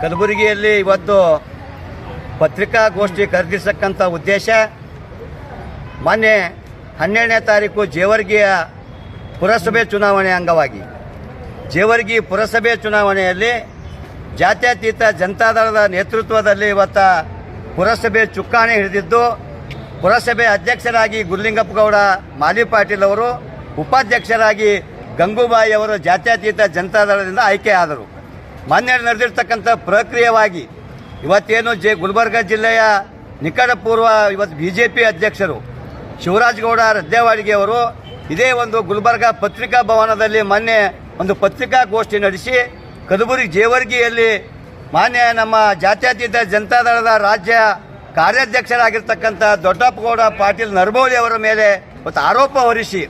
ಕಲಬುರಗಿಯಲ್ಲಿ ಇವತ್ತು ಪತ್ರಿಕಾಗೋಷ್ಠಿ ಕರೆದಿರ್ತಕ್ಕಂಥ ಉದ್ದೇಶ, ಮೊನ್ನೆ ಹನ್ನೆರಡನೇ ತಾರೀಕು ಜೇವರ್ಗಿಯ ಪುರಸಭೆ ಚುನಾವಣೆ ಅಂಗವಾಗಿ. ಜೇವರ್ಗಿ ಪುರಸಭೆ ಚುನಾವಣೆಯಲ್ಲಿ ಜಾತ್ಯತೀತ ಜನತಾದಳದ ನೇತೃತ್ವದಲ್ಲಿ ಇವತ್ತ ಪುರಸಭೆ ಚುಕ್ಕಾಣಿ ಹಿಡಿದಿದ್ದು, ಪುರಸಭೆ ಅಧ್ಯಕ್ಷರಾಗಿ ಗುರುಲಿಂಗಪ್ಪಗೌಡ ಮಾಲಿ ಪಾಟೀಲ್ ಅವರು, ಉಪಾಧ್ಯಕ್ಷರಾಗಿ ಗಂಗೂಬಾಯಿ ಅವರು ಜಾತ್ಯತೀತ ಜನತಾದಳದಿಂದ ಆಯ್ಕೆ ಮೊನ್ನೆ ನಡೆದಿರ್ತಕ್ಕಂಥ ಪ್ರಕ್ರಿಯೆವಾಗಿ ಇವತ್ತೇನು ಜೆ ಗುಲ್ಬರ್ಗ ಜಿಲ್ಲೆಯ ನಿಕಟಪೂರ್ವ ಇವತ್ತು ಬಿ ಜೆ ಪಿ ಅಧ್ಯಕ್ಷರು ಶಿವರಾಜ್ಗೌಡ ರದ್ದೇವಾಡಿಗೆ ಅವರು ಇದೇ ಒಂದು ಗುಲ್ಬರ್ಗ ಪತ್ರಿಕಾ ಭವನದಲ್ಲಿ ಮೊನ್ನೆ ಒಂದು ಪತ್ರಿಕಾಗೋಷ್ಠಿ ನಡೆಸಿ ಕಲಬುರಗಿ ಜೇವರ್ಗಿಯಲ್ಲಿ ಮಾನ್ಯ ನಮ್ಮ ಜಾತ್ಯತೀತ ಜನತಾದಳದ ರಾಜ್ಯ ಕಾರ್ಯಾಧ್ಯಕ್ಷರಾಗಿರ್ತಕ್ಕಂಥ ದೊಡ್ಡಪ್ಪಗೌಡ ಪಾಟೀಲ್ ನರಬೋಳಿ ಅವರ ಮೇಲೆ ಇವತ್ತು ಆರೋಪ ಹೊರಿಸಿ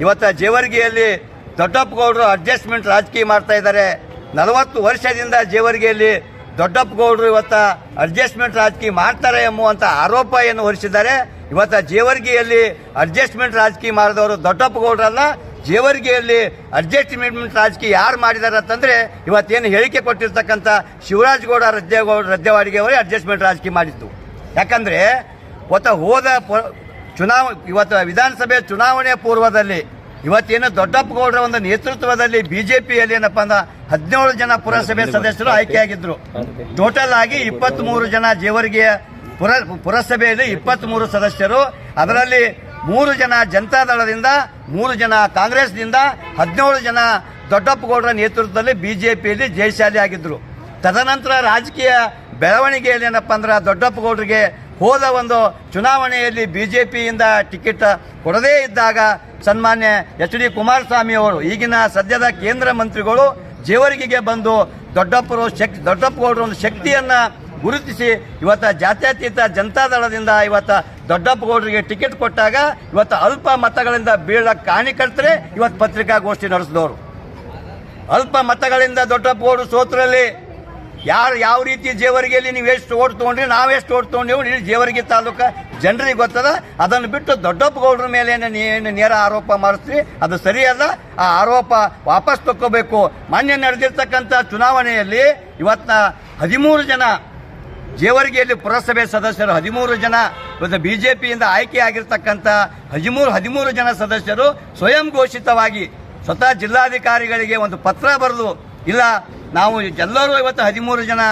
ಇವತ್ತು ಜೇವರ್ಗಿಯಲ್ಲಿ ದೊಡ್ಡಪ್ಪಗೌಡರು ಅಡ್ಜಸ್ಟ್ಮೆಂಟ್ ರಾಜಕೀಯ ಮಾಡ್ತಾ ಇದ್ದಾರೆ. ನಲವತ್ತು ವರ್ಷದಿಂದ ಜೇವರ್ಗಿಯಲ್ಲಿ ದೊಡ್ಡಪ್ಪಗೌಡರು ಇವತ್ತ ಅಡ್ಜಸ್ಟ್ಮೆಂಟ್ ರಾಜಕೀಯ ಮಾಡ್ತಾರೆ ಎಂಬುವಂತ ಆರೋಪ ಏನು ಹೊರಿಸಿದ್ದಾರೆ, ಇವತ್ತ ಜೇವರ್ಗಿಯಲ್ಲಿ ಅಡ್ಜಸ್ಟ್ಮೆಂಟ್ ರಾಜಕೀಯ ಮಾಡಿದವರು ದೊಡ್ಡಪ್ಪಗೌಡರಲ್ಲ ಜೇವರ್ಗಿಯಲ್ಲಿ ಅಡ್ಜಸ್ಟ್ಮೆಂಟ್ ರಾಜಕೀಯ ಯಾರು ಮಾಡಿದ್ದಾರೆ ಅಂತಂದ್ರೆ ಇವತ್ತೇನು ಹೇಳಿಕೆ ಕೊಟ್ಟಿರ್ತಕ್ಕಂಥ ಶಿವರಾಜ್ ಗೌಡ ರದ್ದೇಗೌಡ ರದ್ದೇವಾಡಿಗೆ ಅವರೇ ಅಡ್ಜಸ್ಟ್ಮೆಂಟ್ ರಾಜಕೀಯ ಮಾಡಿದ್ದು. ಯಾಕಂದ್ರೆ, ಒತ್ತ ಹೋದ ಚುನಾವ ಇವತ್ತು ವಿಧಾನಸಭೆ ಚುನಾವಣೆ ಪೂರ್ವದಲ್ಲಿ ಇವತ್ತೇನು ದೊಡ್ಡಪ್ಪಗೌಡರ ಒಂದು ನೇತೃತ್ವದಲ್ಲಿ ಬಿಜೆಪಿಯಲ್ಲಿ ಏನಪ್ಪ ಅಂದ್ರೆ ಹದಿನೇಳು ಜನ ಪುರಸಭೆ ಸದಸ್ಯರು ಆಯ್ಕೆಯಾಗಿದ್ರು ಟೋಟಲ್ ಆಗಿ ಇಪ್ಪತ್ತ್ ಮೂರು ಜನ ಜೇವರ್ಗಿಯ ಪುರ, ಪುರಸಭೆಯಲ್ಲಿ ಇಪ್ಪತ್ತ್ ಮೂರು ಸದಸ್ಯರು. ಅದರಲ್ಲಿ ಮೂರು ಜನ ಜನತಾದಳದಿಂದ ಮೂರು ಜನ ಕಾಂಗ್ರೆಸ್ನಿಂದ, ಹದಿನೇಳು ಜನ ದೊಡ್ಡಪ್ಪಗೌಡರ ನೇತೃತ್ವದಲ್ಲಿ ಬಿಜೆಪಿಯಲ್ಲಿ ಜಯಶಾಲಿ ಆಗಿದ್ರು. ತದನಂತರ ರಾಜಕೀಯ ಬೆಳವಣಿಗೆಯಲ್ಲಿ ಏನಪ್ಪ ಅಂದ್ರೆ ದೊಡ್ಡಪ್ಪಗೌಡರಿಗೆ ಹೋದ ಒಂದು ಚುನಾವಣೆಯಲ್ಲಿ ಬಿ ಜೆ ಪಿಯಿಂದ ಟಿಕೆಟ್ ಕೊಡದೇ ಇದ್ದಾಗ ಸನ್ಮಾನ್ಯ ಎಚ್ ಡಿ ಕುಮಾರಸ್ವಾಮಿ ಅವರು, ಈಗಿನ ಸದ್ಯದ ಕೇಂದ್ರ ಮಂತ್ರಿಗಳು ಜೇವರ್ಗಿಗೆ ಬಂದು ದೊಡ್ಡಪ್ಪರು ಶಕ್ತಿ ದೊಡ್ಡಪ್ಪಗೌಡರ ಒಂದು ಶಕ್ತಿಯನ್ನು ಗುರುತಿಸಿ ಇವತ್ತು ಜಾತ್ಯತೀತ ಜನತಾದಳದಿಂದ ಇವತ್ತು ದೊಡ್ಡಪ್ಪಗೌಡರಿಗೆ ಟಿಕೆಟ್ ಕೊಟ್ಟಾಗ ಇವತ್ತು ಅಲ್ಪ ಮತಗಳಿಂದ ಬೀಳ ಕಾಣಿಕರ್ತರೆ ಇವತ್ತು ಪತ್ರಿಕಾಗೋಷ್ಠಿ ನಡೆಸಿದವರು. ಅಲ್ಪ ಮತಗಳಿಂದ ದೊಡ್ಡಪ್ಪಗೌಡರು ಸೋತ್ರಲ್ಲಿ ಯಾರು ಯಾವ ರೀತಿ ಜೇವರಿಗೆಯಲ್ಲಿ ನೀವು ಎಷ್ಟು ಓಟ್ ತೊಗೊಂಡ್ರಿ ನಾವೆಷ್ಟು ಓಟ್ ತೊಗೊಂಡಿವಿ ಇಡೀ ಜೇವರ್ಗಿ ತಾಲೂಕ ಜನರಿಗೆ ಗೊತ್ತದ. ಅದನ್ನು ಬಿಟ್ಟು ದೊಡ್ಡಪ್ಪಗೌಡರ ಮೇಲೆ ಏನು ನೇರ ಆರೋಪ ಮಾಡಿಸ್ರಿ ಅದು ಸರಿಯಲ್ಲ. ಆ ಆರೋಪ ವಾಪಸ್ ತಕ್ಕೋಬೇಕು. ಮಾನ್ಯ ನಡೆದಿರ್ತಕ್ಕಂಥ ಚುನಾವಣೆಯಲ್ಲಿ ಇವತ್ತ ಹದಿಮೂರು ಜನ ಜೇವರ್ಗಿಯಲ್ಲಿ ಪುರಸಭೆ ಸದಸ್ಯರು, ಹದಿಮೂರು ಜನ ಇವತ್ತು ಜೆ ಪಿಯಿಂದ ಆಯ್ಕೆಯಾಗಿರ್ತಕ್ಕಂಥ ಹದಿಮೂರು ಹದಿಮೂರು ಜನ ಸದಸ್ಯರು ಸ್ವಯಂ ಘೋಷಿತವಾಗಿ ಸ್ವತಃ ಜಿಲ್ಲಾಧಿಕಾರಿಗಳಿಗೆ ಒಂದು ಪತ್ರ ಬರೆದು, ಇಲ್ಲ ನಾವು ಎಲ್ಲರೂ ಇವತ್ತು ಹದಿಮೂರು ಜನ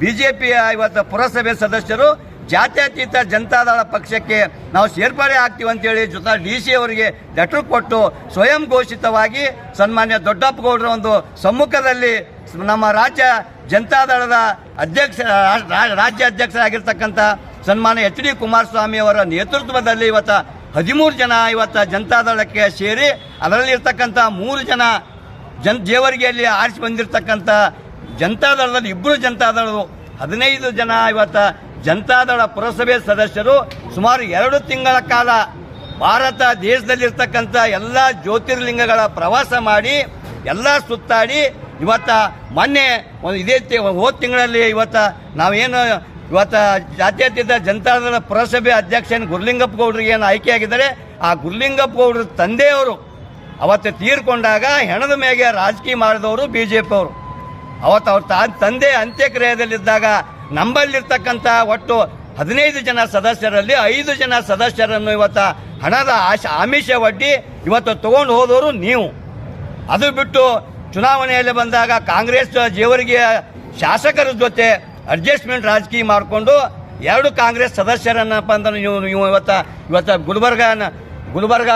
ಬಿಜೆಪಿಯ ಇವತ್ತು ಪುರಸಭೆ ಸದಸ್ಯರು, ಜಾತ್ಯತೀತ ಜನತಾದಳ ಪಕ್ಷಕ್ಕೆ ನಾವು ಸೇರ್ಪಡೆ ಆಗ್ತೀವಿ ಅಂತೇಳಿ ಜೊತೆ ಡಿ ಸಿ ಅವರಿಗೆ ಲೆಟರ್ ಕೊಟ್ಟು ಸ್ವಯಂ ಘೋಷಿತವಾಗಿ ಸನ್ಮಾನ್ಯ ದೊಡ್ಡಪ್ಪಗೌಡರ ಒಂದು ಸಮ್ಮುಖದಲ್ಲಿ ನಮ್ಮ ರಾಜ್ಯ ಜನತಾದಳದ ಅಧ್ಯಕ್ಷ, ರಾಜ್ಯ ಅಧ್ಯಕ್ಷರಾಗಿರ್ತಕ್ಕಂಥ ಸನ್ಮಾನ್ಯ ಎಚ್ ಡಿ ಕುಮಾರಸ್ವಾಮಿ ಅವರ ನೇತೃತ್ವದಲ್ಲಿ ಇವತ್ತು ಹದಿಮೂರು ಜನ ಇವತ್ತು ಜನತಾದಳಕ್ಕೆ ಸೇರಿ ಅದರಲ್ಲಿರ್ತಕ್ಕಂಥ ಮೂರು ಜನ ಜನ್ ಅಲ್ಲಿ ಆರಿಸಿ ಬಂದಿರತಕ್ಕಂಥ ಜನತಾದಳದಲ್ಲಿ ಇಬ್ಬರು ಜನತಾದಳರು ಹದಿನೈದು ಜನ ಇವತ್ತ ಜನತಾದಳ ಪುರಸಭೆ ಸದಸ್ಯರು, ಸುಮಾರು ಎರಡು ತಿಂಗಳ ಕಾಲ ಭಾರತ ದೇಶದಲ್ಲಿರ್ತಕ್ಕಂಥ ಎಲ್ಲ ಜ್ಯೋತಿರ್ಲಿಂಗಗಳ ಪ್ರವಾಸ ಮಾಡಿ, ಎಲ್ಲ ಸುತ್ತಾಡಿ, ಇವತ್ತ ಮೊನ್ನೆ ಒಂದು ಇದೇ ಹೋದ ತಿಂಗಳಲ್ಲಿ ಇವತ್ತ ನಾವೇನು ಇವತ್ತ ಜಾತ್ಯತೀತ ಜನತಾದಳ ಪುರಸಭೆ ಅಧ್ಯಕ್ಷ ಗುರುಲಿಂಗಪ್ಪ ಗೌಡ್ರಿಗೆ ಏನು ಆಯ್ಕೆಯಾಗಿದ್ದಾರೆ ಆ ಗುರುಲಿಂಗಪ್ಪ ಗೌಡ್ರ ತಂದೆಯವರು ಅವತ್ತು ತೀರ್ಕೊಂಡಾಗ ಹೆಣದ ಮೇಲೆ ರಾಜಕೀಯ ಮಾಡಿದವರು ಬಿ ಜೆ ಪಿ ಅವರು. ಅವತ್ತು ಅವ್ರ ತಾ- ತಂದೆ ಅಂತ್ಯಕ್ರಿಯೆಯಲ್ಲಿದ್ದಾಗ ನಂಬಲ್ಲಿರ್ತಕ್ಕಂಥ ಒಟ್ಟು ಹದಿನೈದು ಜನ ಸದಸ್ಯರಲ್ಲಿ ಐದು ಜನ ಸದಸ್ಯರನ್ನು ಇವತ್ತ ಹಣದ ಆಶ, ಆಮಿಷ ಒಡ್ಡಿ ಇವತ್ತು ತಗೊಂಡು ಹೋದವರು ನೀವು. ಅದು ಬಿಟ್ಟು ಚುನಾವಣೆಯಲ್ಲಿ ಬಂದಾಗ ಕಾಂಗ್ರೆಸ್ ಜೇವರಿಗೆ ಶಾಸಕರ ಜೊತೆ ಅಡ್ಜಸ್ಟ್ಮೆಂಟ್ ರಾಜಕೀಯ ಮಾಡಿಕೊಂಡು ಎರಡು ಕಾಂಗ್ರೆಸ್ ಸದಸ್ಯರನ್ನಪ್ಪ ಅಂದ್ರೆ ನೀವು ನೀವು ಇವತ್ತ ಇವತ್ತ Gulbarga Gulbarga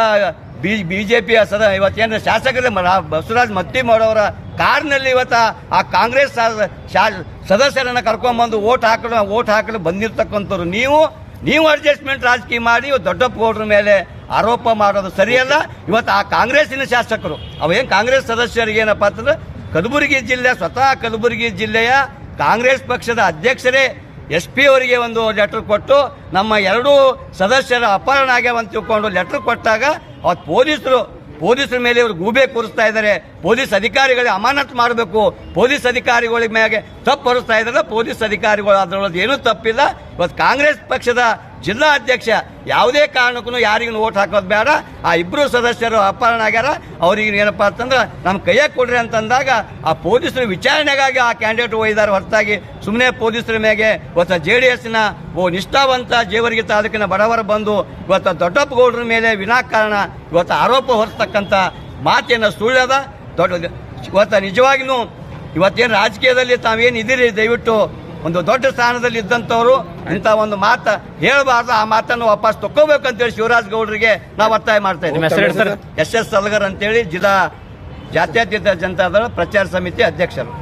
B B J ಪಿಯ ಸದ ಇವತ್ತೇನು ಶಾಸಕರ ಬಸವರಾಜ್ ಮತ್ತಿ ಮಾಡೋರ ಕಾರ್ನಲ್ಲಿ ಇವತ್ತ ಆ ಕಾಂಗ್ರೆಸ್ ಸದಸ್ಯರನ್ನು ಶಾ- ಸದಸ್ಯರನ್ನು ಕರ್ಕೊಂಡ್ಬಂದು ಓಟ್ ಹಾಕಲು ಓಟ್ ಹಾಕಲು ಬಂದಿರ್ತಕ್ಕಂಥವ್ರು. ನೀವು ನೀವು ಅಡ್ಜಸ್ಟ್ಮೆಂಟ್ ರಾಜಕೀಯ ಮಾಡಿ ದೊಡ್ಡ ಗೌಡ್ರ ಮೇಲೆ ಆರೋಪ ಮಾಡೋದು ಸರಿಯಲ್ಲ. ಇವತ್ತು ಆ ಕಾಂಗ್ರೆಸ್ಸಿನ ಶಾಸಕರು. ಅವೇನು ಕಾಂಗ್ರೆಸ್ ಸದಸ್ಯರಿಗೆ ಏನಪ್ಪ ಅಂತಂದ್ರೆ, ಕಲಬುರಗಿ ಜಿಲ್ಲೆ, ಸ್ವತಃ ಕಲಬುರಗಿ ಜಿಲ್ಲೆಯ ಕಾಂಗ್ರೆಸ್ ಪಕ್ಷದ ಅಧ್ಯಕ್ಷರೇ ಎಸ್ ಪಿ ಅವರಿಗೆ ಒಂದು ಲೆಟರ್ ಕೊಟ್ಟು ನಮ್ಮ ಎರಡೂ ಸದಸ್ಯರ ಅಪಹರಣ ಆಗ್ಯಾವ ಅಂತ ತಿಳ್ಕೊಂಡು ಲೆಟರ್ ಕೊಟ್ಟಾಗ ಅವತ್ತು ಪೊಲೀಸರು, ಪೊಲೀಸರ ಮೇಲೆ ಇವರು ಗೂಬೆ ಕೂರಿಸ್ತಾ ಇದ್ದಾರೆ. ಪೊಲೀಸ್ ಅಧಿಕಾರಿಗಳಿಗೆ ಅಮಾನತ್ ಮಾಡಬೇಕು. ಪೊಲೀಸ್ ಅಧಿಕಾರಿಗಳ ಮೇಲೆ ತಪ್ಪು ಹೊರಿಸ್ತಾ ಇದ್ರಲ್ಲ ಪೊಲೀಸ್ ಅಧಿಕಾರಿಗಳು ಅದರೊಳಗೆ ಏನೂ ತಪ್ಪಿಲ್ಲ. ಇವತ್ತು ಕಾಂಗ್ರೆಸ್ ಪಕ್ಷದ ಜಿಲ್ಲಾ ಅಧ್ಯಕ್ಷ ಯಾವುದೇ ಕಾರಣಕ್ಕೂ ಯಾರಿಗೂ ಓಟ್ ಹಾಕೋದು ಬೇಡ. ಆ ಇಬ್ಬರು ಸದಸ್ಯರು ಅಪಹರಣ ಆಗ್ಯಾರ. ಅವ್ರಿಗೆ ಏನಪ್ಪ ಅಂತಂದ್ರೆ ನಮ್ಮ ಕೈಯಾಗ ಕೊಡ್ರಿ ಅಂತಂದಾಗ ಆ ಪೊಲೀಸರು ವಿಚಾರಣೆಗಾಗಿ ಆ ಕ್ಯಾಂಡಿಡೇಟ್ ಹೋಗಿದ್ದಾರೆ ಹೊರತಾಗಿ ಸುಮ್ಮನೆ ಪೊಲೀಸರ ಮೇಲೆ ಇವತ್ತು ಜೆ ಡಿ ಎಸ್ನ ಓ ನಿಷ್ಠಾವಂತ ಜೇವರಿಗೆ ತಾಲೂಕಿನ ಬಡವರ ಬಂದು ಇವತ್ತು ದೊಡ್ಡಪ್ಪ ಗೌಡರ ಮೇಲೆ ವಿನಾಕಾರಣ ಇವತ್ತು ಆರೋಪ ಹೊರತಕ್ಕಂಥ ಮಾತೇನು ಸುಳ್ಳದ ದೊಡ್ಡ ಇವತ್ತು ನಿಜವಾಗಿಯೂ ಇವತ್ತೇನು ರಾಜಕೀಯದಲ್ಲಿ ತಾವೇನು ಇದ್ದೀರಿ? ದಯವಿಟ್ಟು ಒಂದು ದೊಡ್ಡ ಸ್ಥಾನದಲ್ಲಿ ಇದ್ದಂಥವ್ರು ಇಂಥ ಒಂದು ಮಾತು ಹೇಳಬಾರ್ದು. ಆ ಮಾತನ್ನು ವಾಪಸ್ ತಕ್ಕೋಬೇಕು ಅಂತೇಳಿ ಶಿವರಾಜ್ ಗೌಡ್ರಿಗೆ ನಾವು ಒತ್ತಾಯ ಮಾಡ್ತಾ ಇದ್ದೀವಿ. ಎಸ್ ಎಸ್ ಸಲ್ಗರ್ ಅಂತೇಳಿ ಜಿಲ್ಲಾ ಜಾತ್ಯತೀತ ಜನತಾದಳ ಪ್ರಚಾರ ಸಮಿತಿ ಅಧ್ಯಕ್ಷರು.